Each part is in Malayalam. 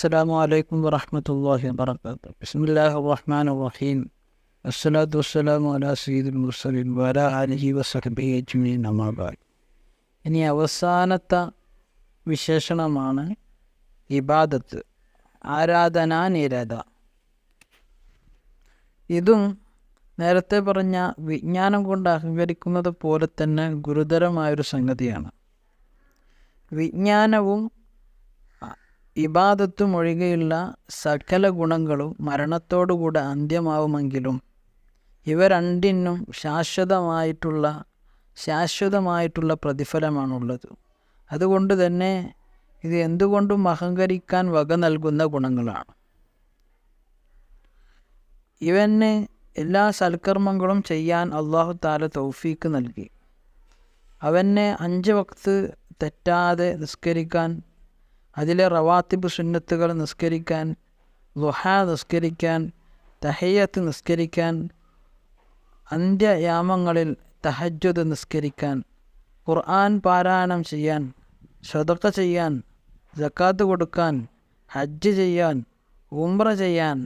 السلام عليكم ورحمة الله وبركاته بسم الله الرحمن الرحيم الصلاة والسلام على سيد المرسلين وعلى آله وصحبه أجمعين أما بعد ഇനി അവസാനത്തെ വിശേഷണമാണ് ഇബാദത്ത് ആരാധനാനിരത ഇതും നേരത്തെ പറഞ്ഞ വിജ്ഞാനം കൊണ്ട് അഹങ്കരിക്കുന്നത് പോലെ തന്നെ ഗുരുതരമായൊരു സംഗതിയാണ് വിജ്ഞാനവും ഇബാദത്തും ഒഴികെയുള്ള സകല ഗുണങ്ങളും മരണത്തോടുകൂടെ അന്ത്യമാവുമെങ്കിലും ഇവ രണ്ടിനും ശാശ്വതമായിട്ടുള്ള ശാശ്വതമായിട്ടുള്ള പ്രതിഫലമാണുള്ളത്. അതുകൊണ്ട് തന്നെ ഇത് എന്തുകൊണ്ടും അഹങ്കരിക്കാൻ വക നൽകുന്ന ഗുണങ്ങളാണ്. ഇവന് എല്ലാ സൽക്കർമ്മങ്ങളും ചെയ്യാൻ അള്ളാഹു താല തൗഫീക്ക് നൽകി. അവനെ അഞ്ച് വക്ത് തെറ്റാതെ നിസ്കരിക്കാൻ അതിലെ റവാത്തിബ് സുന്നത്തുകൾ നിസ്കരിക്കാൻ ലുഹ നിസ്കരിക്കാൻ തഹയ്യത്ത് നിസ്കരിക്കാൻ അന്ത്യയാമങ്ങളിൽ തഹജ്ജുദ് നിസ്കരിക്കാൻ ഖുർആൻ പാരായണം ചെയ്യാൻ സ്വതക്ക ചെയ്യാൻ ജക്കാത്ത് കൊടുക്കാൻ ഹജ്ജ് ചെയ്യാൻ ഉംറ ചെയ്യാൻ.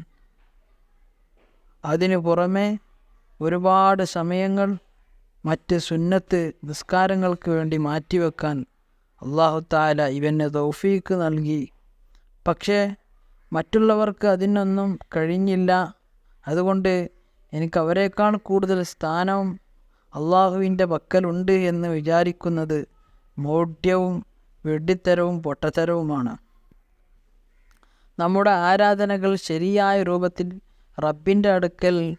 അതിനു പുറമെ ഒരുപാട് സമയങ്ങൾ മറ്റ് സുന്നത്ത് നിസ്കാരങ്ങൾക്ക് വേണ്ടി മാറ്റിവെക്കാൻ അള്ളാഹു താല ഇവന് തൗഫീക്ക് നൽകി. പക്ഷേ മറ്റുള്ളവർക്ക് അതിനൊന്നും കഴിഞ്ഞില്ല. അതുകൊണ്ട് എനിക്ക് അവരെക്കാൾ കൂടുതൽ സ്ഥാനം അള്ളാഹുവിന്റെ പക്കലുണ്ട് എന്ന് വിചാരിക്കുന്നത് മൗഢ്യവും വെഡിത്തരവും പൊട്ടത്തരവുമാണ്. നമ്മുടെ ആരാധനകൾ ശരിയായ രൂപത്തിൽ റബ്ബിന്റെ അടുക്കൽ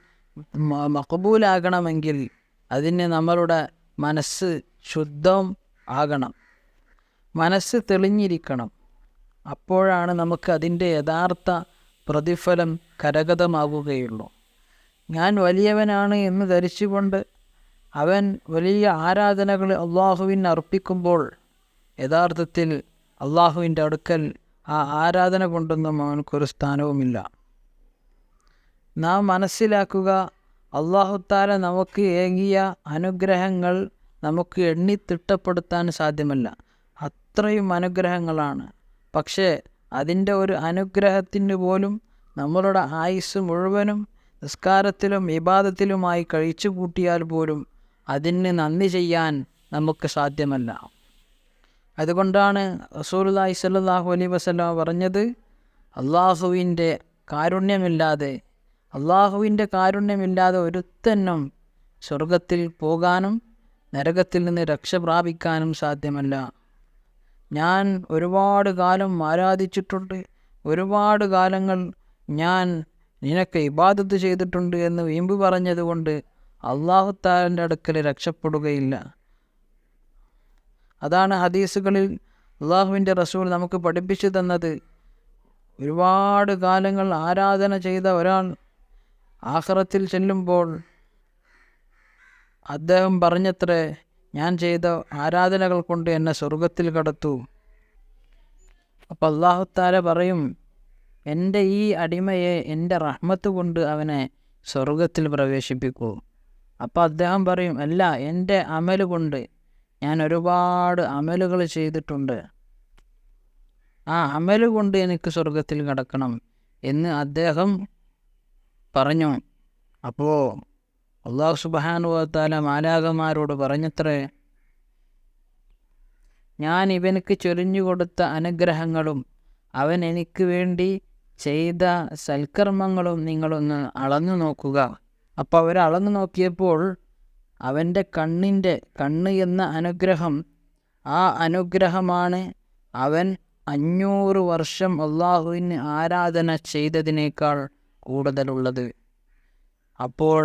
മക്കബൂലാകണമെങ്കിൽ അതിന് നമ്മളുടെ മനസ്സ് ശുദ്ധം ആകണം. മനസ്സ് തെളിഞ്ഞിരിക്കണം. അപ്പോഴാണ് നമുക്ക് അതിന്റെ യഥാർത്ഥ പ്രതിഫലം കരഗതമാവുകയുള്ളൂ. ഞാൻ വലിയവനാണ് എന്ന് ധരിച്ചുകൊണ്ട് അവൻ വലിയ ആരാധനകൾ അള്ളാഹുവിന് അർപ്പിക്കുമ്പോൾ യഥാർത്ഥത്തിൽ അള്ളാഹുവിന്റെ അടുക്കൽ ആ ആരാധന കൊണ്ടൊന്നും അവനക്കൊരു സ്ഥാനവുമില്ല. നാം മനസ്സിലാക്കുക അള്ളാഹുത്താല നമുക്ക് ഏകിയ അനുഗ്രഹങ്ങൾ നമുക്ക് എണ്ണി തിട്ടപ്പെടുത്താൻ സാധ്യമല്ല. അത്രയും അനുഗ്രഹങ്ങളാണ്. പക്ഷേ അതിന്റെ ഒരു അനുഗ്രഹത്തിന് പോലും നമ്മളുടെ ആയുസ് മുഴുവനും നിസ്കാരത്തിലും വിവാദത്തിലുമായി കഴിച്ചു കൂട്ടിയാൽ പോലും അതിന് നന്ദി ചെയ്യാൻ നമുക്ക് സാധ്യമല്ല. അതുകൊണ്ടാണ് റസൂലുല്ലാഹി സ്വല്ലല്ലാഹു അലൈ വസല്ലം പറഞ്ഞത് അള്ളാഹുവിന്റെ കാരുണ്യമില്ലാതെ അള്ളാഹുവിന്റെ കാരുണ്യമില്ലാതെ ഒരുത്തനും സ്വർഗത്തിൽ പോകാനും നരകത്തിൽ നിന്ന് രക്ഷ പ്രാപിക്കാനും സാധ്യമല്ല. ഞാൻ ഒരുപാട് കാലം ആരാധിച്ചിട്ടുണ്ട്. ഒരുപാട് കാലങ്ങൾ ഞാൻ നിനക്ക് ഇബാദത്ത് ചെയ്തിട്ടുണ്ട് എന്ന് വീമ്പ് പറഞ്ഞതുകൊണ്ട് അള്ളാഹുത്താലിന്റെ അടുക്കൽ രക്ഷപ്പെടുകയില്ല. അതാണ് ഹദീസുകളിൽ അള്ളാഹുവിന്റെ റസൂൽ നമുക്ക് പഠിപ്പിച്ചു തന്നത്. ഒരുപാട് കാലങ്ങൾ ആരാധന ചെയ്ത ഒരാൾ ആഹ്റത്തിൽ ചെല്ലുമ്പോൾ അദ്ദേഹം പറഞ്ഞത്രേ ഞാൻ ചെയ്ത ആരാധനകൾ കൊണ്ട് എന്നെ സ്വർഗത്തിൽ കടത്തു. അപ്പോൾ അള്ളാഹുത്താല പറയും എന്റെ ഈ അടിമയെ എന്റെ റഹ്മത്ത് കൊണ്ട് അവനെ സ്വർഗത്തിൽ പ്രവേശിപ്പിക്കൂ. അപ്പോൾ അദ്ദേഹം പറയും അല്ല എന്റെ അമൽ കൊണ്ട് ഞാൻ ഒരുപാട് അമലുകൾ ചെയ്തിട്ടുണ്ട്. ആ അമൽ കൊണ്ട് എനിക്ക് സ്വർഗത്തിൽ കടക്കണം എന്ന് അദ്ദേഹം പറഞ്ഞു. അപ്പോൾ അള്ളാഹു സുബാനുവത്താല മാലാകന്മാരോട് പറഞ്ഞത്രേ ഞാൻ ഇവനക്ക് ചൊരിഞ്ഞു കൊടുത്ത അനുഗ്രഹങ്ങളും അവൻ എനിക്ക് വേണ്ടി ചെയ്ത സൽക്കർമ്മങ്ങളും നിങ്ങളൊന്ന് അളന്നു നോക്കുക. അപ്പോൾ അവർ അളന്നു നോക്കിയപ്പോൾ അവന്റെ കണ്ണിന്റെ കണ്ണ് എന്ന അനുഗ്രഹം ആ അനുഗ്രഹമാണ് അവൻ അഞ്ഞൂറ് വർഷം അള്ളാഹുവിന് ആരാധന ചെയ്തതിനേക്കാൾ കൂടുതലുള്ളത്. അപ്പോൾ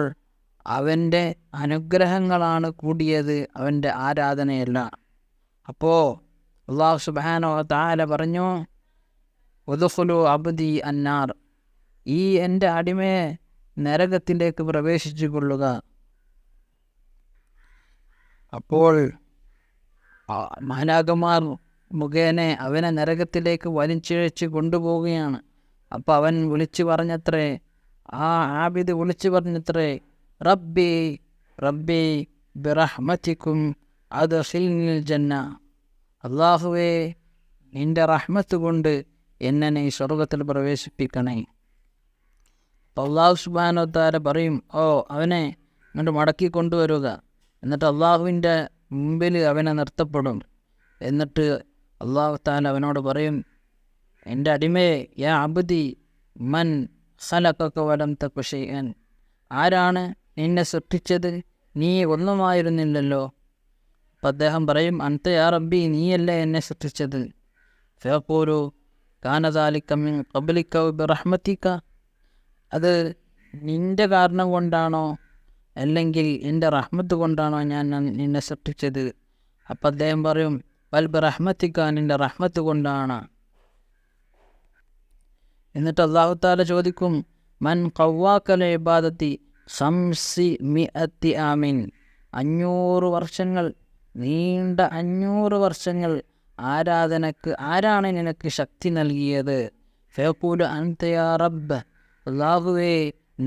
അവന്റെ അനുഗ്രഹങ്ങളാണ് കൂടിയത് അവന്റെ ആരാധനയല്ല. അപ്പോൾ അള്ളാഹു സുബാനോ താല പറഞ്ഞു ഒതുഫുലു അബ്ദി അന്നാർ. ഈ എന്റെ അടിമയെ നരകത്തിലേക്ക് പ്രവേശിച്ചു കൊള്ളുക. അപ്പോൾ മാലാകന്മാർ മുഖേന അവനെ നരകത്തിലേക്ക് വലിച്ചിഴച്ച് കൊണ്ടുപോവുകയാണ്. അപ്പോൾ അവൻ വിളിച്ചു പറഞ്ഞത്രേ ആ ആബിദ് വിളിച്ചു പറഞ്ഞത്രേ റബ്ബി റബ്ബി ബിറഹ്മത്തിക്കും അത് ഹിൽനിൽ ജന്ന അള്ളാഹുവേ നിന്റെ റഹ്മത്ത് കൊണ്ട് എന്നെ നീ സ്വർഗത്തിൽ പ്രവേശിപ്പിക്കണേ. അപ്പോൾ അള്ളാഹു സുബാനോത്താര പറയും ഓ അവനെ ഇങ്ങോട്ട് മടക്കി കൊണ്ടുവരിക. എന്നിട്ട് അള്ളാഹുവിന്റെ മുമ്പിൽ അവനെ നിർത്തപ്പെടും. എന്നിട്ട് അള്ളാഹു താൻ അവനോട് പറയും എന്റെ അടിമയെ യാ അബുദി മൻ സലക്കൊക്കെ വലം തക്കുഷയൻ ആരാണ് നിന്നെ സൃഷ്ടിച്ചത് നീ ഒന്നുമായിരുന്നില്ലല്ലോ. അപ്പം അദ്ദേഹം പറയും അന്ത റബ്ബി നീയല്ലേ എന്നെ സൃഷ്ടിച്ചത്? ഫോരു കാനതാലിക്കമ്മിൻ കബലിക്ക റഹ്മത്തിക്ക. അത് നിന്റെ കാരണം കൊണ്ടാണോ അല്ലെങ്കിൽ എന്റെ റഹ്മത്ത് കൊണ്ടാണോ ഞാൻ നിന്നെ സൃഷ്ടിച്ചത്? അപ്പം അദ്ദേഹം പറയും വൽബ് റഹ്മത്തിക്ക നിന്റെ റഹ്മത്ത് കൊണ്ടാണ്. എന്നിട്ട് അള്ളാഹുത്താല ചോദിക്കും മൻ കവ്വാക്കല ഇബാദത്തി? സംസി മിഅത്തി ആമിൻ അഞ്ഞൂറ് വർഷങ്ങൾ നീണ്ട അഞ്ഞൂറ് വർഷങ്ങൾ ആരാധനക്ക് ആരാണ് നിനക്ക് ശക്തി നൽകിയത്? ഫേക്കൂല അൻതയാ റബ്ബ് അള്ളാഹുവേ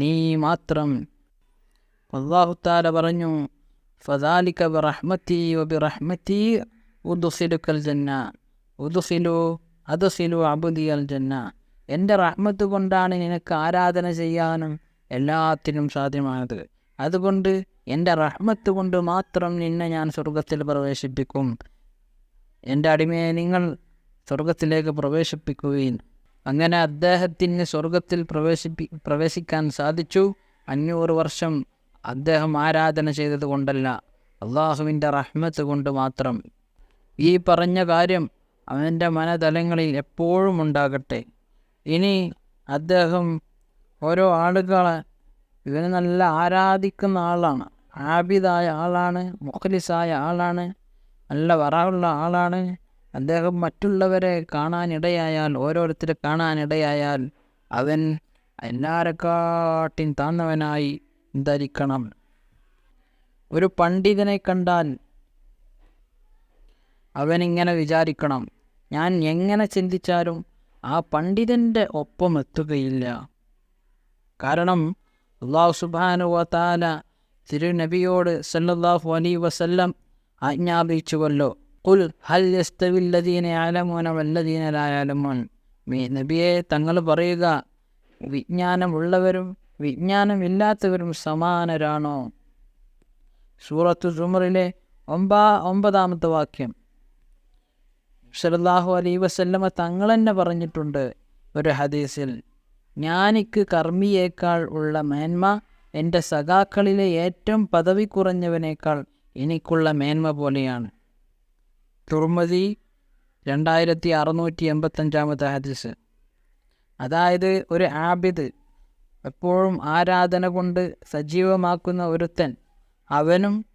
നീ മാത്രം. അള്ളാഹു താല പറഞ്ഞു ഫദാലിക ബിറഹ്മത്തി വബിറഹ്മത്തി ഉദുസിലുക്കൽ ജന്ന ഉദുസിലു അതുസിലു അബുദി അൽ ജന്ന. എന്റെ റഹ്മത്ത് കൊണ്ടാണ് നിനക്ക് ആരാധന ചെയ്യാനും എല്ലാത്തിനും സാധ്യമാണത്. അതുകൊണ്ട് എന്റെ റഹ്മത്ത് കൊണ്ട് മാത്രം നിന്നെ ഞാൻ സ്വർഗത്തിൽ പ്രവേശിപ്പിക്കും. എന്റെ അടിമയെ നിങ്ങൾ സ്വർഗത്തിലേക്ക് പ്രവേശിപ്പിക്കുകയും അങ്ങനെ അദ്ദേഹത്തിന് സ്വർഗത്തിൽ പ്രവേശിപ്പി പ്രവേശിക്കാൻ സാധിച്ചു. അഞ്ഞൂറ് വർഷം അദ്ദേഹം ആരാധന ചെയ്തത് കൊണ്ടല്ല അള്ളാഹുവിന്റെ റഹ്മത്ത് കൊണ്ട് മാത്രം. ഈ പറഞ്ഞ കാര്യം അവന്റെ മനതലങ്ങളിൽ എപ്പോഴും ഉണ്ടാകട്ടെ. ഇനി അദ്ദേഹം ഓരോ ആളുകളെ ഇവന് നല്ല ആരാധിക്കുന്ന ആളാണ്. ആബിദായ ആളാണ് മുഖലിസായ ആളാണ് നല്ല വറാവുള്ള ആളാണ്. അദ്ദേഹം മറ്റുള്ളവരെ കാണാനിടയായാൽ ഓരോരുത്തരെ കാണാനിടയായാൽ അവൻ എല്ലാരെക്കാട്ടിൻ താന്നവനായി ധരിക്കണം. ഒരു പണ്ഡിതനെ കണ്ടാൽ അവനിങ്ങനെ വിചാരിക്കണം ഞാൻ എങ്ങനെ ചിന്തിച്ചാലും ആ പണ്ഡിതന്റെ ഒപ്പം എത്തുകയില്ല. കാരണം അള്ളാഹു സുബാനു വാല തിരുനബിയോട് സല്ലാഹു അലി വസല്ലം ആജ്ഞാപിച്ചുവല്ലോ. കുൽ ഹൽ യസ്തവില്ലദീന ആലമോന വല്ലദീന ലായാലമോൻ മീ നബിയെ തങ്ങൾ പറയുക വിജ്ഞാനമുള്ളവരും വിജ്ഞാനമില്ലാത്തവരും സമാനരാണോ? സൂറത്തു സുമറിലെ ഒമ്പാ ഒമ്പതാമത്തെ വാക്യം. സല്ലല്ലാഹു അലൈ വസല്ലമ തങ്ങൾ തന്നെ പറഞ്ഞിട്ടുണ്ട് ഒരു ഹദീസിൽ. ജ്ഞാനിക്ക് കർമ്മിയേക്കാൾ ഉള്ള മേന്മ എന്റെ സഖാക്കളിലെ ഏറ്റവും പദവി കുറഞ്ഞവനേക്കാൾ എനിക്കുള്ള മേന്മ പോലെയാണ്. തുർമതി രണ്ടായിരത്തി അറുന്നൂറ്റി എൺപത്തഞ്ചാമത്തെ ഹദീസ്. അതായത് ഒരു ആബിദ് എപ്പോഴും ആരാധന കൊണ്ട് സജീവമാക്കുന്ന ഒരുത്തൻ അവനും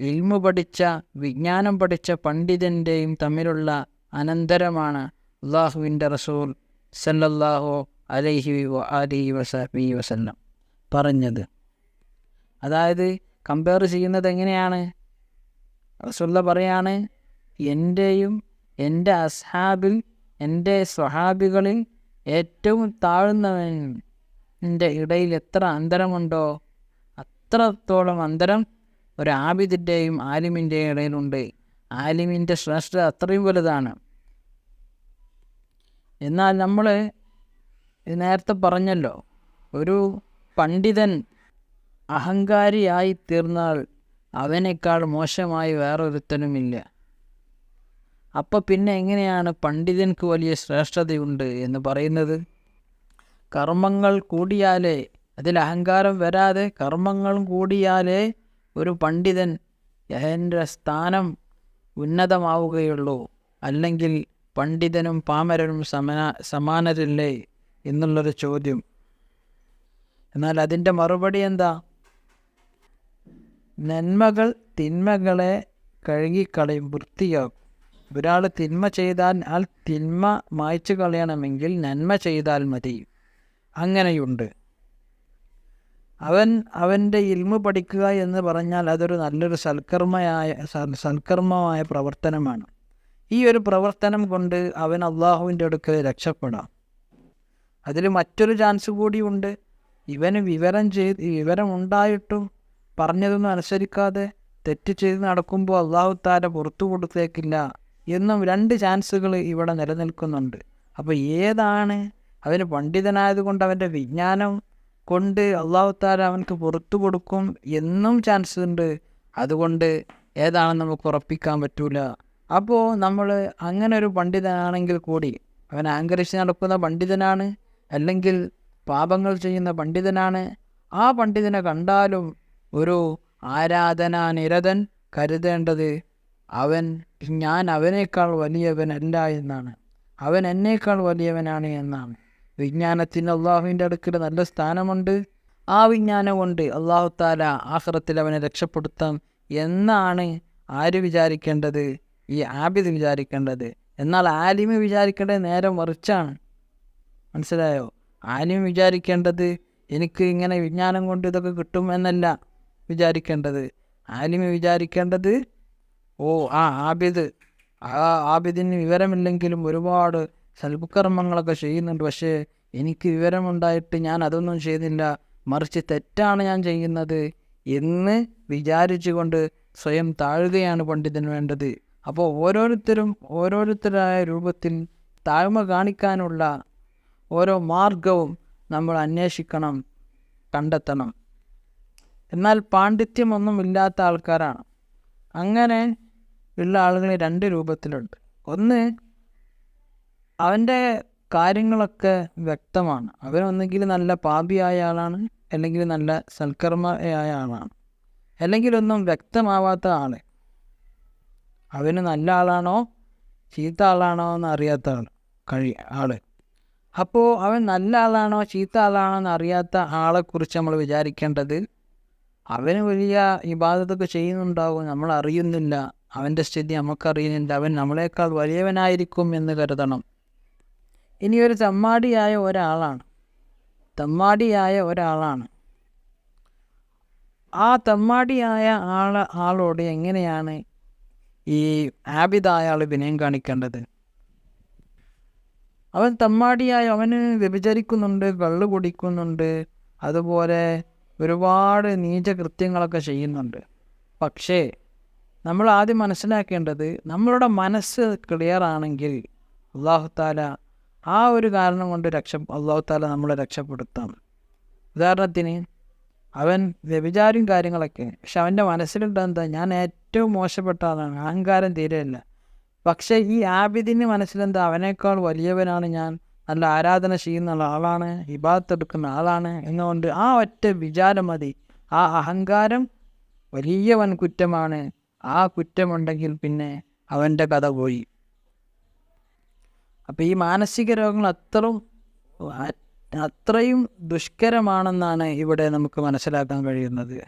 ഇൽമു പഠിച്ച വിജ്ഞാനം പഠിച്ച പണ്ഡിതന്റെയും തമ്മിലുള്ള അനന്തരമാണ് അള്ളാഹുവിന്റെ റസൂൽ സല്ലല്ലാഹു അലൈഹി അലിഹി വസഹബി വസല്ലം പറഞ്ഞത്. അതായത് കമ്പയർ ചെയ്യുന്നത് എങ്ങനെയാണ്? റസുല്ല പറയാണ് എന്റെയും എന്റെ അസ്ഹാബിൽ എന്റെ സ്വഹാബികളിൽ ഏറ്റവും താഴ്ന്നവൻ എന്റെ ഇടയിൽ എത്ര അന്തരമുണ്ടോ അത്രത്തോളം അന്തരം ഒരു ആബിദിന്റെയും ആലിമിന്റെയും ഇടയിലുണ്ട്. ആലിമിന്റെ ശ്രേഷ്ഠത അത്രയും വലുതാണ്. എന്നാൽ നമ്മൾ നേരത്തെ പറഞ്ഞല്ലോ ഒരു പണ്ഡിതൻ അഹങ്കാരിയായി തീർന്നാൽ അവനേക്കാൾ മോശമായി വേറൊരുത്തനുമില്ല. അപ്പോൾ പിന്നെ എങ്ങനെയാണ് പണ്ഡിതൻക്ക് വലിയ ശ്രേഷ്ഠതയുണ്ട് എന്ന് പറയുന്നത്? കർമ്മങ്ങൾ കൂടിയാലേ അതിൽ അഹങ്കാരം വരാതെ കർമ്മങ്ങളും കൂടിയാലേ ഒരു പണ്ഡിതൻ എന്റെ സ്ഥാനം ഉന്നതമാവുകയുള്ളൂ. അല്ലെങ്കിൽ പണ്ഡിതനും പാമരനും സമന സമാനരല്ലേ? എന്നുള്ളൊരു ചോദ്യം. എന്നാൽ അതിന്റെ മറുപടി എന്താ? നന്മകൾ തിന്മകളെ കഴുകിക്കളയും വൃത്തിയാക്കും. ഒരാൾ തിന്മ ചെയ്താൽ ആ തിന്മ മായ്ച്ചു കളയണമെങ്കിൽ നന്മ ചെയ്താൽ മതി. അങ്ങനെയുണ്ട്. അവൻ അവന്റെ ഇൽമ പഠിക്കുക എന്ന് പറഞ്ഞാൽ അതൊരു നല്ലൊരു സൽക്കർമ്മയായ സൽ- സൽക്കർമ്മമായ പ്രവർത്തനമാണ്. ഈ ഒരു പ്രവർത്തനം കൊണ്ട് അവൻ അള്ളാഹുവിന്റെ അടുക്കൽ രക്ഷപ്പെടാം. അതിൽ മറ്റൊരു ചാൻസ് കൂടിയുണ്ട് ഇവന് വിവരം ചെയ്ത് വിവരം ഉണ്ടായിട്ടും പറഞ്ഞതൊന്നും അനുസരിക്കാതെ തെറ്റ് ചെയ്ത് നടക്കുമ്പോൾ അള്ളാഹു താര പുറത്തു കൊടുത്തേക്കില്ല എന്നും രണ്ട് ചാൻസുകൾ ഇവിടെ നിലനിൽക്കുന്നുണ്ട്. അപ്പോൾ ഏതാണ്? അവന് പണ്ഡിതനായതുകൊണ്ട് അവന്റെ വിജ്ഞാനം കൊണ്ട് അള്ളാഹു താര അവനക്ക് പുറത്തു കൊടുക്കും എന്നും ചാൻസ് ഉണ്ട്. അതുകൊണ്ട് ഏതാണെന്ന് നമുക്ക് ഉറപ്പിക്കാൻ പറ്റൂല. അപ്പോൾ നമ്മൾ അങ്ങനെ ഒരു പണ്ഡിതനാണെങ്കിൽ കൂടി അവൻ അഹങ്കരിച്ച് നടക്കുന്ന പണ്ഡിതനാണ്. അല്ലെങ്കിൽ പാപങ്ങൾ ചെയ്യുന്ന പണ്ഡിതനാണ് ആ പണ്ഡിതനെ കണ്ടാലും ഒരു ആരാധനാനിരതൻ കരുതേണ്ടത് അവൻ ഞാൻ അവനേക്കാൾ വലിയവനല്ല എന്നാണ്. അവൻ എന്നേക്കാൾ വലിയവനാണ് എന്നാണ്. വിജ്ഞാനത്തിന് അള്ളാഹുവിന്റെ അടുക്കൽ നല്ല സ്ഥാനമുണ്ട്. ആ വിജ്ഞാനം കൊണ്ട് അള്ളാഹു താല ആഹ്റത്തിൽ അവനെ രക്ഷപ്പെടുത്താം എന്നാണ് ആര് വിചാരിക്കേണ്ടത്? ഈ ആബിദ് വിചാരിക്കേണ്ടത്. എന്നാൽ ആലിമ് വിചാരിക്കേണ്ടത് നേരം മറിച്ചാണ്. മനസ്സിലായോ? ആരും വിചാരിക്കേണ്ടത് എനിക്ക് ഇങ്ങനെ വിജ്ഞാനം കൊണ്ട് ഇതൊക്കെ കിട്ടും എന്നല്ല വിചാരിക്കേണ്ടത്. ആരും വിചാരിക്കേണ്ടത് ഓ ആ ആബിദ്. ആ ആബിദിന് വിവരമില്ലെങ്കിലും ഒരുപാട് സൽക്കർമ്മങ്ങളൊക്കെ ചെയ്യുന്നുണ്ട്. പക്ഷേ എനിക്ക് വിവരമുണ്ടായിട്ട് ഞാൻ അതൊന്നും ചെയ്യുന്നില്ല മറിച്ച് തെറ്റാണ് ഞാൻ ചെയ്യുന്നത് എന്ന് വിചാരിച്ചുകൊണ്ട് സ്വയം താഴുകയാണ് പണ്ഡിതന് വേണ്ടത്. അപ്പോൾ ഓരോരുത്തരും ഓരോരുത്തരായ രൂപത്തിൽ താഴ്മ കാണിക്കാനുള്ള ഓരോ മാർഗവും നമ്മൾ അന്വേഷിക്കണം കണ്ടെത്തണം. എന്നാൽ പാണ്ഡിത്യമൊന്നും ഇല്ലാത്ത ആൾക്കാരാണ്. അങ്ങനെ ഉള്ള ആളുകൾ രണ്ട് രൂപത്തിലുണ്ട്. ഒന്ന് അവന്റെ കാര്യങ്ങളൊക്കെ വ്യക്തമാണ്. അവനൊന്നെങ്കിൽ നല്ല പാപിയായ ആളാണ് അല്ലെങ്കിൽ നല്ല സൽക്കർമ്മയായ ആളാണ് അല്ലെങ്കിൽ ഒന്നും വ്യക്തമാവാത്ത ആൾ. അവന് നല്ല ആളാണോ ചീത്ത ആളാണോ എന്ന് അറിയാത്ത ആൾ കഴി ആൾ. അപ്പോൾ അവൻ നല്ല ആളാണോ ചീത്ത ആളാണോ എന്ന് അറിയാത്ത ആളെക്കുറിച്ച് നമ്മൾ വിചാരിക്കേണ്ടത് അവന് വലിയ ഇബാദത്തൊക്കെ ചെയ്യുന്നുണ്ടാവും നമ്മൾ അറിയുന്നില്ല. അവന്റെ സ്ഥിതി നമുക്കറിയുന്നില്ല. അവൻ നമ്മളെക്കാൾ വലിയവനായിരിക്കും എന്ന് കരുതണം. ഇനി ഒരു തമ്മാടിയായ ഒരാളാണ്. തമ്മാടിയായ ഒരാളാണ്. ആ തമ്മാടിയായ ആൾ ആളോട് എങ്ങനെയാണ് ഈ ആബിദായ ആൾ വിനയം കാണിക്കേണ്ടത്? അവൻ തമ്മാടിയായി അവന് വ്യഭിചരിക്കുന്നുണ്ട് കള്ളു കുടിക്കുന്നുണ്ട് അതുപോലെ ഒരുപാട് നീചകൃത്യങ്ങളൊക്കെ ചെയ്യുന്നുണ്ട്. പക്ഷേ നമ്മൾ ആദ്യം മനസ്സിലാക്കേണ്ടത് നമ്മളുടെ മനസ്സ് ക്ലിയർ ആണെങ്കിൽ അള്ളാഹുത്താല ആ ഒരു കാരണം കൊണ്ട് രക്ഷ അള്ളാഹുത്താല നമ്മളെ രക്ഷപ്പെടുത്താം. ഉദാഹരണത്തിന് അവൻ വ്യഭിചാരും കാര്യങ്ങളൊക്കെ പക്ഷെ അവന്റെ മനസ്സിലുണ്ടെന്താ ഞാൻ ഏറ്റവും മോശപ്പെട്ട ആളാണ് അഹങ്കാരം തീരെയില്ല. പക്ഷേ ഈ ആബിദിന് മനസ്സിലെന്താ? അവനേക്കാൾ വലിയവനാണ് ഞാൻ. നല്ല ആരാധന ചെയ്യുന്ന ആളാണ്. വിഭാഗത്തെടുക്കുന്ന ആളാണ്. എന്നുകൊണ്ട് ആ ഒറ്റ വിചാരം മതി. ആ അഹങ്കാരം വലിയവൻ കുറ്റമാണ്. ആ കുറ്റമുണ്ടെങ്കിൽ പിന്നെ അവന്റെ കഥ പോയി. അപ്പം ഈ മാനസിക രോഗങ്ങൾ അത്രയും അത്രയും ദുഷ്കരമാണെന്നാണ് ഇവിടെ നമുക്ക് മനസ്സിലാക്കാൻ കഴിയുന്നത്.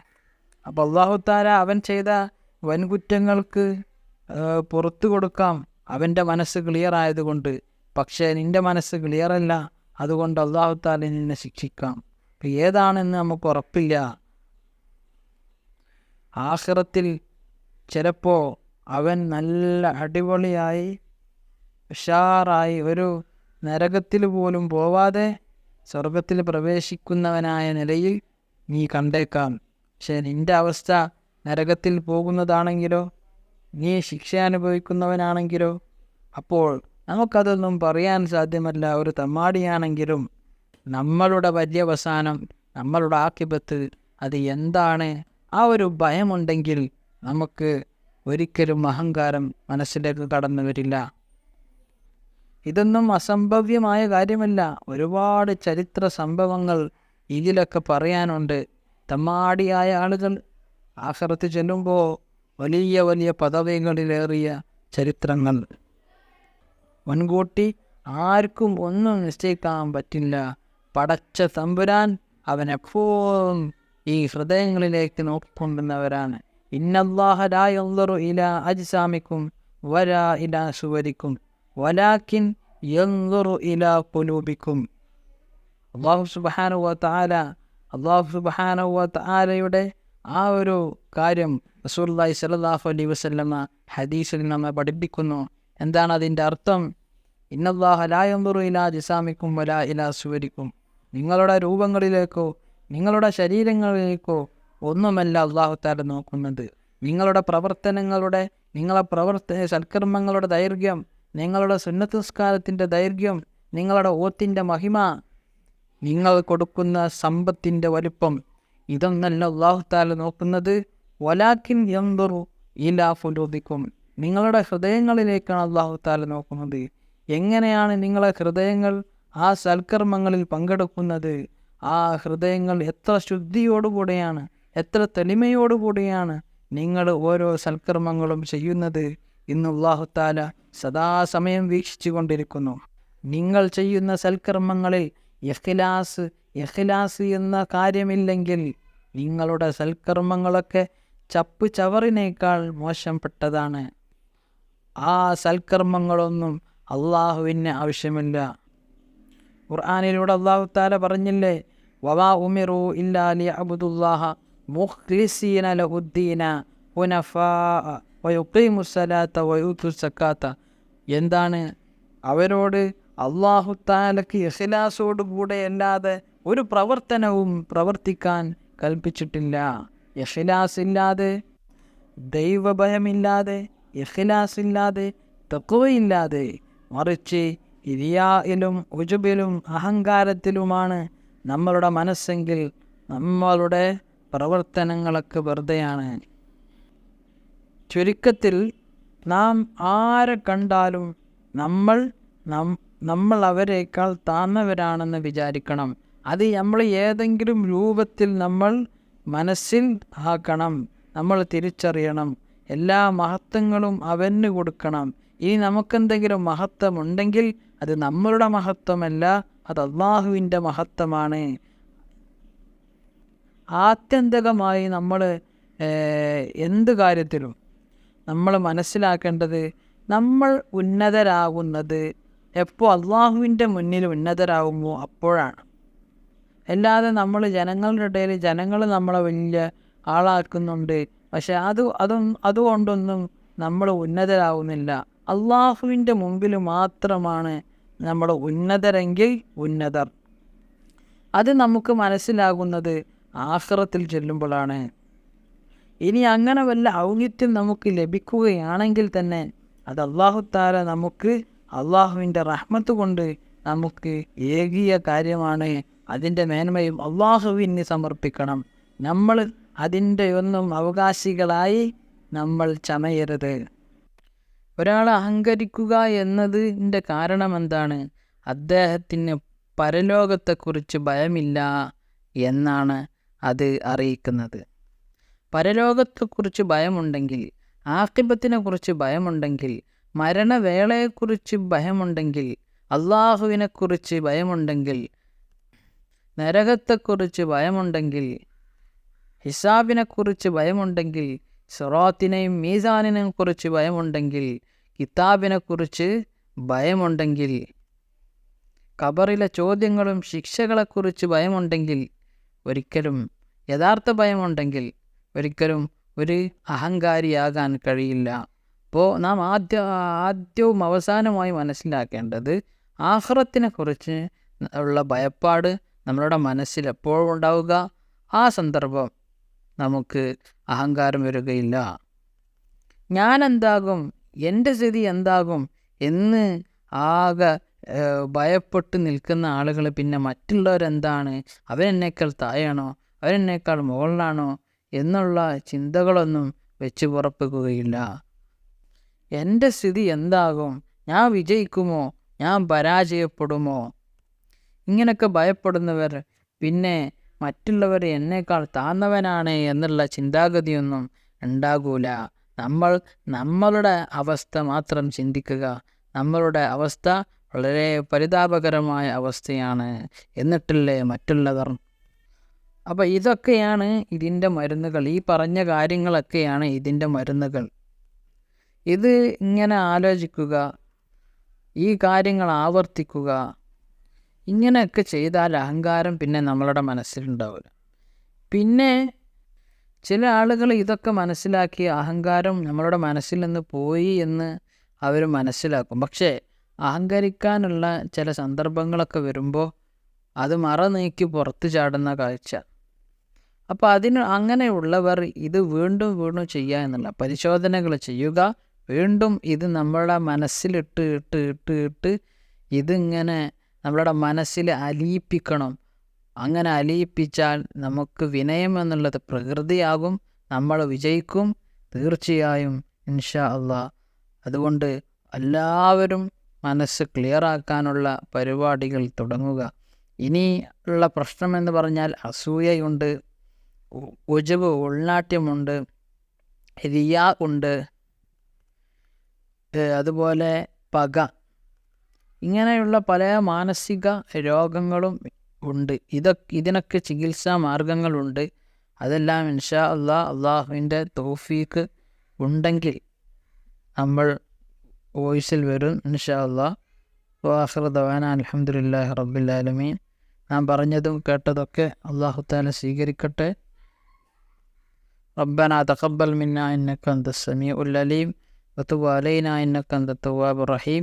അപ്പോൾ അള്ളാഹുത്താര അവൻ ചെയ്ത വൻകുറ്റങ്ങൾക്ക് പുറത്തു കൊടുക്കാം. അവന്റെ മനസ്സ് ക്ലിയർ ആയതുകൊണ്ട്. പക്ഷേ നിന്റെ മനസ്സ് ക്ലിയർ അല്ല. അതുകൊണ്ട് അള്ളാഹുത്താല നിന്നെ ശിക്ഷിക്കാം. ഇപ്പം ഏതാണെന്ന് നമുക്ക് ഉറപ്പില്ല. ആഹ്റത്തിൽ ചിലപ്പോൾ അവൻ നല്ല അടിപൊളിയായി ഉഷാറായി ഒരു നരകത്തിൽ പോലും പോവാതെ സ്വർഗത്തിൽ പ്രവേശിക്കുന്നവനായ നിലയിൽ നീ കണ്ടേക്കാം. പക്ഷേ നിന്റെ അവസ്ഥ നരകത്തിൽ പോകുന്നതാണെങ്കിലോ നീ ശിക്ഷ അനുഭവിക്കുന്നവനാണെങ്കിലോ? അപ്പോൾ നമുക്കതൊന്നും പറയാൻ സാധ്യമല്ല. ഒരു തമ്മാടിയാണെങ്കിലും നമ്മളുടെ പര്യവസാനം നമ്മളുടെ ആക്കിപത്ത് അത് എന്താണ്? ആ ഒരു ഭയമുണ്ടെങ്കിൽ നമുക്ക് ഒരിക്കലും അഹങ്കാരം മനസ്സിലേക്ക് കടന്നു വരില്ല. ഇതൊന്നും അസംഭവ്യമായ കാര്യമല്ല. ഒരുപാട് ചരിത്ര സംഭവങ്ങൾ ഇതിലൊക്കെ പറയാനുണ്ട്. തമ്മാടിയായ ആളുകൾ ആഹ്റത്ത് ചെല്ലുമ്പോൾ വലിയ വലിയ പദവികളിലേറിയ ചരിത്രങ്ങൾ. മുൻകൂട്ടി ആർക്കും ഒന്നും നിശ്ചയിക്കാൻ പറ്റില്ല. പടച്ച തമ്പുരാൻ അവൻ എപ്പോഴും ഈ ഹൃദയങ്ങളിലേക്ക് നോക്കിക്കൊണ്ടുന്നവരാണ്. ഇന്നല്ലാഹരായൊള്ളറു ഇല അജിസാമിക്കും വരാ ഇല സുവരിക്കും വലാക്കിൻ യൻലുറു ഇല കുലൂബിക്കും അള്ളാഹു സുബാനുവ താല അള്ളാഹു സുബാനുവ താലയുടെ ആ ഒരു കാര്യം റസൂല്ലായി സലാഹു അലൈ വസ്ലമ ഹദീസിൽ നമ്മെ പഠിപ്പിക്കുന്നു. എന്താണ് അതിന്റെ അർത്ഥം? ഇന്നല്ലാഹ ലായന്തുറു ഇലാ ജിസാമിക്കും വല ഇലാ സുവരിക്കും. നിങ്ങളുടെ രൂപങ്ങളിലേക്കോ നിങ്ങളുടെ ശരീരങ്ങളിലേക്കോ ഒന്നുമല്ല അള്ളാഹു താല നോക്കുന്നത്. നിങ്ങളുടെ പ്രവർത്തനങ്ങളുടെ നിങ്ങളെ പ്രവർത്തന സൽക്കർമ്മങ്ങളുടെ ദൈർഘ്യം നിങ്ങളുടെ സുന്നത്തസ്കാരത്തിന്റെ ദൈർഘ്യം നിങ്ങളുടെ ഓത്തിന്റെ മഹിമ നിങ്ങൾ കൊടുക്കുന്ന സമ്പത്തിന്റെ വലുപ്പം ഇതൊന്നല്ല അള്ളാഹു താല നോക്കുന്നത്. വലാക്കിൻ എന്തറു ഇലാ ഫുലൂദിക്കും. നിങ്ങളുടെ ഹൃദയങ്ങളിലേക്കാണ് അള്ളാഹു താല നോക്കുന്നത്. എങ്ങനെയാണ് നിങ്ങളെ ഹൃദയങ്ങൾ ആ സൽക്കർമ്മങ്ങളിൽ പങ്കെടുക്കുന്നത്? ആ ഹൃദയങ്ങൾ എത്ര ശുദ്ധിയോടുകൂടെയാണ് എത്ര തെളിമയോടുകൂടിയാണ് നിങ്ങൾ ഓരോ സൽക്കർമ്മങ്ങളും ചെയ്യുന്നത് ഇന്ന് അള്ളാഹു താല സദാസമയം വീക്ഷിച്ചു കൊണ്ടിരിക്കുന്നു നിങ്ങൾ ചെയ്യുന്ന സൽക്കർമ്മങ്ങളിൽ ഇഖ്ലാസ് ഇഖ്ലാസ് എന്ന കാര്യമില്ലെങ്കിൽ നിങ്ങളുടെ സൽക്കർമ്മങ്ങളൊക്കെ ചപ്പ് ചവറിനേക്കാൾ മോശപ്പെട്ടതാണ്. ആ സൽക്കർമ്മങ്ങളൊന്നും അള്ളാഹുവിന് ആവശ്യമില്ല. ഖുർആാനിലൂടെ അള്ളാഹു താല പറഞ്ഞില്ലേ വവാ ഉമിറു ഇല്ലാലി അബുദുല്ലാഹ മുഖ്ലിസീന ലഹുദ്ദീന എന്താണ്? അവരോട് അള്ളാഹു താലക്ക് ഇഖ്ലാസോട് കൂടെ അല്ലാതെ ഒരു പ്രവർത്തനവും പ്രവർത്തിക്കാൻ കൽപ്പിച്ചിട്ടില്ല. ഇഖ്ലാസ് ഇല്ലാതെ ദൈവഭയമില്ലാതെ ഇഖ്ലാസ് ഇല്ലാതെ തക്കുവയില്ലാതെ മറിച്ച് ഇരിയായിലും ഉജുബിലും അഹങ്കാരത്തിലുമാണ് നമ്മളുടെ മനസ്സെങ്കിൽ നമ്മളുടെ പ്രവർത്തനങ്ങളൊക്കെ വെറുതെയാണ്. ചുരുക്കത്തിൽ നാം ആരെ കണ്ടാലും നമ്മൾ നമ്മൾ അവരെക്കാൾ താന്നവരാണെന്ന് വിചാരിക്കണം. അത് നമ്മൾ ഏതെങ്കിലും രൂപത്തിൽ നമ്മൾ മനസ്സിൽ ആക്കണം നമ്മൾ തിരിച്ചറിയണം. എല്ലാ മഹത്വങ്ങളും അവന് കൊടുക്കണം. ഇനി നമുക്കെന്തെങ്കിലും മഹത്വമുണ്ടെങ്കിൽ അത് നമ്മളുടെ മഹത്വമല്ല അത് അള്ളാഹുവിന്റെ മഹത്വമാണ്. ആത്യന്തികമായി നമ്മൾ എന്ത് കാര്യത്തിലും നമ്മൾ മനസ്സിലാക്കേണ്ടത് നമ്മൾ ഉന്നതരാകുന്നത് എപ്പോൾ അള്ളാഹുവിന്റെ മുന്നിൽ ഉന്നതരാകുമോ അപ്പോഴാണ്. അല്ലാതെ നമ്മൾ ജനങ്ങളുടെ ഇടയിൽ ജനങ്ങൾ നമ്മളെ വലിയ ആളാക്കുന്നുണ്ട്. പക്ഷെ അത് അതും അതുകൊണ്ടൊന്നും നമ്മൾ ഉന്നതരാകുന്നില്ല അള്ളാഹുവിന്റെ മുമ്പിൽ മാത്രമാണ് നമ്മൾ ഉന്നതരെങ്കിൽ ഉന്നതർ. അത് നമുക്ക് മനസ്സിലാകുന്നത് ആഹ്റത്തിൽ ചെല്ലുമ്പോഴാണ്. ഇനി അങ്ങനെ വല്ല ഔന്നിത്യം നമുക്ക് ലഭിക്കുകയാണെങ്കിൽ തന്നെ അത് അള്ളാഹുത്താര നമുക്ക് അള്ളാഹുവിന്റെ റഹ്മത്ത് കൊണ്ട് നമുക്ക് ഏകിയ കാര്യമാണ്. അതിന്റെ മേന്മയും അള്ളാഹുവിന് സമർപ്പിക്കണം. നമ്മൾ അതിന്റെ ഒന്നും അവകാശികളായി നമ്മൾ ചമയരുത്. ഒരാൾ അഹങ്കരിക്കുക എന്നതിന്റെ കാരണം എന്താണ്? അദ്ദേഹത്തിന് പരലോകത്തെക്കുറിച്ച് ഭയമില്ല എന്നാണ് അത് അറിയിക്കുന്നത്. പരലോകത്തെക്കുറിച്ച് ഭയമുണ്ടെങ്കിൽ ആക്കിബത്തിനെക്കുറിച്ച് ഭയമുണ്ടെങ്കിൽ മരണവേളയെക്കുറിച്ച് ഭയമുണ്ടെങ്കിൽ അള്ളാഹുവിനെക്കുറിച്ച് ഭയമുണ്ടെങ്കിൽ നരകത്തെക്കുറിച്ച് ഭയമുണ്ടെങ്കിൽ ഹിസാബിനെക്കുറിച്ച് ഭയമുണ്ടെങ്കിൽ സിറാത്തിനെയും മീസാനിനെയും കുറിച്ച് ഭയമുണ്ടെങ്കിൽ കിതാബിനെക്കുറിച്ച് ഭയമുണ്ടെങ്കിൽ ഖബറിലെ ചോദ്യങ്ങളും ശിക്ഷകളെക്കുറിച്ച് ഭയമുണ്ടെങ്കിൽ ഒരിക്കലും യഥാർത്ഥ ഭയമുണ്ടെങ്കിൽ ഒരിക്കലും ഒരു അഹങ്കാരിയാകാൻ കഴിയില്ല. അപ്പോൾ നാം ആദ്യ ആദ്യവും അവസാനമായി മനസ്സിലാക്കേണ്ടത് ആഹ്റത്തിനെക്കുറിച്ച് ഉള്ള ഭയപ്പാട് നമ്മളുടെ മനസ്സിൽ എപ്പോഴും ഉണ്ടാവുക ആ സന്ദർഭം നമുക്ക് അഹങ്കാരം വരികയില്ല. ഞാൻ എന്താകും എന്റെ സ്ഥിതി എന്താകും എന്ന് ആകെ ഭയപ്പെട്ട് നിൽക്കുന്ന ആളുകൾ പിന്നെ മറ്റുള്ളവരെന്താണ് അവരെന്നേക്കാൾ താഴെയാണോ അവരെന്നേക്കാൾ മുകളിലാണോ എന്നുള്ള ചിന്തകളൊന്നും വെച്ച് പുറപ്പിക്കുകയില്ല. എന്റെ സ്ഥിതി എന്താകും ഞാൻ വിജയിക്കുമോ ഞാൻ പരാജയപ്പെടുമോ ഇങ്ങനെയൊക്കെ ഭയപ്പെടുന്നവർ പിന്നെ മറ്റുള്ളവർ എന്നേക്കാൾ താന്നവനാണ് എന്നുള്ള ചിന്താഗതിയൊന്നും ഉണ്ടാകൂല. നമ്മൾ നമ്മളുടെ അവസ്ഥ മാത്രം ചിന്തിക്കുക. നമ്മളുടെ അവസ്ഥ വളരെ പരിതാപകരമായ അവസ്ഥയാണ് എന്നിട്ടല്ലേ മറ്റുള്ളവർ. അപ്പോൾ ഇതൊക്കെയാണ് ഇതിന്റെ മരുന്നുകൾ. ഈ പറഞ്ഞ കാര്യങ്ങളൊക്കെയാണ് ഇതിന്റെ മരുന്നുകൾ. ഇത് ഇങ്ങനെ ആലോചിക്കുക. ഈ കാര്യങ്ങൾ ആവർത്തിക്കുക. ഇങ്ങനെയൊക്കെ ചെയ്താൽ അഹങ്കാരം പിന്നെ നമ്മളുടെ മനസ്സിലുണ്ടാവില്ല. പിന്നെ ചില ആളുകൾ ഇതൊക്കെ മനസ്സിലാക്കി അഹങ്കാരം നമ്മളുടെ മനസ്സിൽ നിന്ന് പോയി എന്ന് അവർ മനസ്സിലാക്കും. പക്ഷേ അഹങ്കരിക്കാനുള്ള ചില സന്ദർഭങ്ങളൊക്കെ വരുമ്പോൾ അത് മറ നീക്കി പുറത്തു ചാടുന്ന കാഴ്ച. അപ്പോൾ അതിന് അങ്ങനെയുള്ളവർ ഇത് വീണ്ടും വീണ്ടും ചെയ്യുക എന്നുള്ള പരിശോധനകൾ ചെയ്യുക. വീണ്ടും ഇത് നമ്മളെ മനസ്സിലിട്ട് ഇട്ട് ഇട്ട് ഇട്ട് ഇതിങ്ങനെ നമ്മളുടെ മനസ്സിൽ അലിയിപ്പിക്കണം. അങ്ങനെ അലിയിപ്പിച്ചാൽ നമുക്ക് വിനയം എന്നുള്ളത് പ്രകൃതിയാകും നമ്മൾ വിജയിക്കും തീർച്ചയായും ഇൻഷാ അള്ളാ. അതുകൊണ്ട് എല്ലാവരും മനസ്സ് ക്ലിയറാക്കാനുള്ള പരിപാടികൾ തുടങ്ങുക. ഇനി ഉള്ള പ്രശ്നം എന്ന് പറഞ്ഞാൽ അസൂയയുണ്ട് ഉജവ് ഉൾനാട്യമുണ്ട് റിയ ഉണ്ട് അതുപോലെ പക. ഇങ്ങനെയുള്ള പല മാനസിക രോഗങ്ങളും ഉണ്ട് ഇതൊക്കെ ഇതിനൊക്കെ ചികിത്സാ മാർഗങ്ങളുണ്ട് അതെല്ലാം ഇൻഷാ അള്ളാ അള്ളാഹുവിൻ്റെ തോഫീക്ക് ഉണ്ടെങ്കിൽ നമ്മൾ വോയിസിൽ വരും ഇൻഷാ അള്ളാ വാഹർ ദവാന അലഹമുല്ലാഹി റബ്ബിലാലമീൻ നാം പറഞ്ഞതും കേട്ടതൊക്കെ അള്ളാഹു താല സ്വീകരിക്കട്ടെ ربنا تقبل منا إنك أنت السميع العليم وتب علينا إنك أنت التواب الرحيم